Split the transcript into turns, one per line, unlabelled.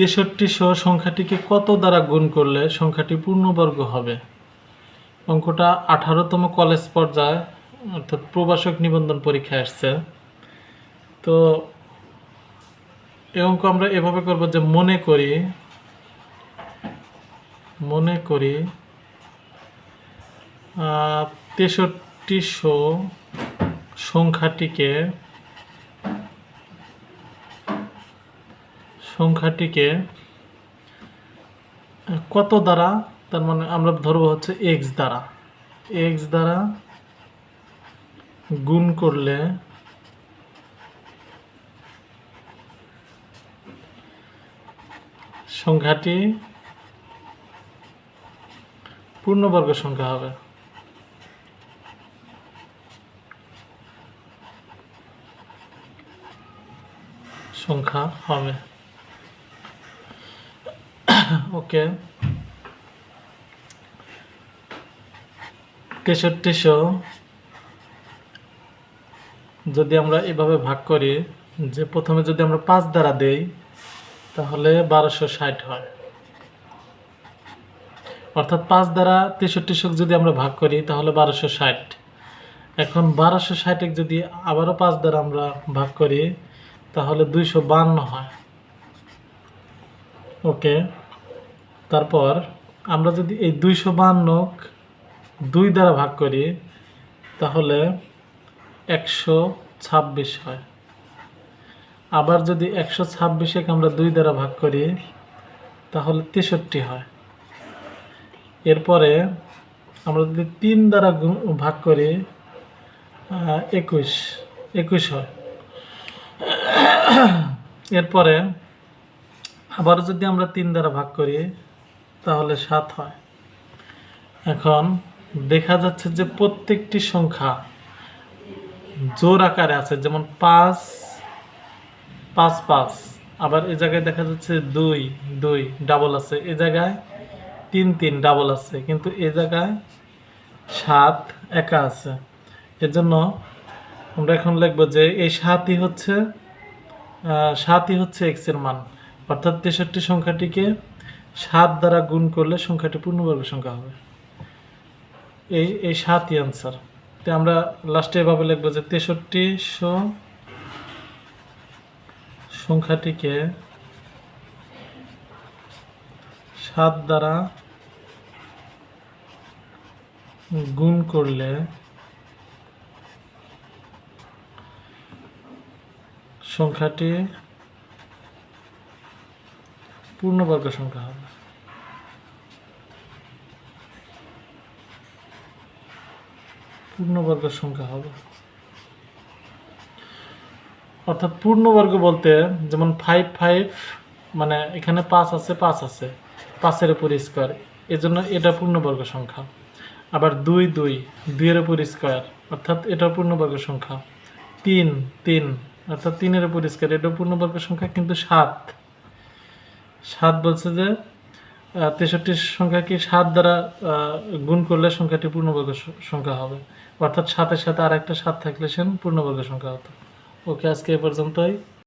তেষট্টিশো সংখ্যাটিকে কত দ্বারা গুণ করলে সংখ্যাটি পূর্ণবর্গ হবে? অঙ্কটা আঠারোতম কলেজ পর্যায়ে অর্থাৎ প্রবাসক নিবন্ধন পরীক্ষায় আসছে। তো এই অঙ্ক আমরা এভাবে করব যে মনে করি মনে করি তেষট্টিশো সংখ্যাটিকে সংখ্যাটিকে কত দ্বারা, তার মানে আমরা ধরবো হচ্ছে এক্স দ্বারা। এক্স দ্বারা গুণ করলে সংখ্যাটি পূর্ণবর্গ সংখ্যা হবে। সংখ্যা হবে। ওকে তেষট্টিশো যদি আমরা এভাবে ভাগ করি, যে প্রথমে যদি আমরা পাঁচ দ্বারা দেই, তাহলে বারোশো ষাট হয়। অর্থাৎ পাঁচ দ্বারা তেষট্টিশো যদি আমরা ভাগ করি, তাহলে বারোশো ষাট। এখন বারোশো ষাটে যদি আবারও পাঁচ দ্বারা আমরা ভাগ করি, তাহলে দুইশো বান্ন হয়। ওকে? তারপর আমরা যদি এই দুইশো বান্ন দুই দ্বারা ভাগ করি, তাহলে একশো ছাব্বিশ হয়। আবার যদি একশো ছাব্বিশকে আমরা দুই দ্বারা ভাগ করি, তাহলে তেষট্টি হয়। এরপরে আমরা যদি তিন দ্বারা ভাগ করি একুশ একুশ হয়। এরপরে আবার যদি আমরা তিন দ্বারা ভাগ করি তাহলে সাত হয়। এখন দেখা যাচ্ছে যে প্রত্যেকটি সংখ্যা জোর আকারে আছে, যেমন পাঁচ পাঁচ পাঁচ। আবার এই জায়গায় দেখা যাচ্ছে দুই দুই ডাবল আছে। এ জায়গায় তিন তিন ডাবল আছে। কিন্তু এ জায়গায় সাত একা আছে। এজন্য আমরা এখন লিখব যে এই সাতই হচ্ছে সাতই হচ্ছে এক্সের মান। অর্থাৎ তেষট্টি সংখ্যাটিকে সাত দ্বারা গুণ করলে সংখ্যাটি পূর্ণবর্গ সংখ্যা হবে। এই এই সাতই আনসার তো আমরা লাস্টে এভাবে লিখব যে তেষট্টিশো সংখ্যাটিকে সাত দ্বারা গুণ করলে সংখ্যাটি পূর্ণবর্গ সংখ্যা হবে। পূর্ণবর্গ সংখ্যা হবে। অর্থাৎ পূর্ণবর্গ বলতে যেমন ফাইভ ফাইভ মানে এখানে পাঁচ আছে পাঁচ আছে, পাঁচের উপর স্কোয়ার এজন্য এটা পূর্ণবর্গ সংখ্যা। আবার দুই দুই, দুইয়ের উপর স্কোয়ার অর্থাৎ এটা পূর্ণবর্গ সংখ্যা। তিন তিন, অর্থাৎ তিনের উপর স্কোয়ার এটা পূর্ণবর্গ সংখ্যা, কিন্তু সাত। সাত বলছে যে আহ, তেষট্টি সংখ্যা কি সাত দ্বারা গুণ করলে সংখ্যাটি পূর্ণবর্গ সংখ্যা হবে। অর্থাৎ সাতের সাথে আর একটা সাত থাকলে সে পূর্ণবর্গ সংখ্যা হতো। ওকে আজকে এ পর্যন্তই।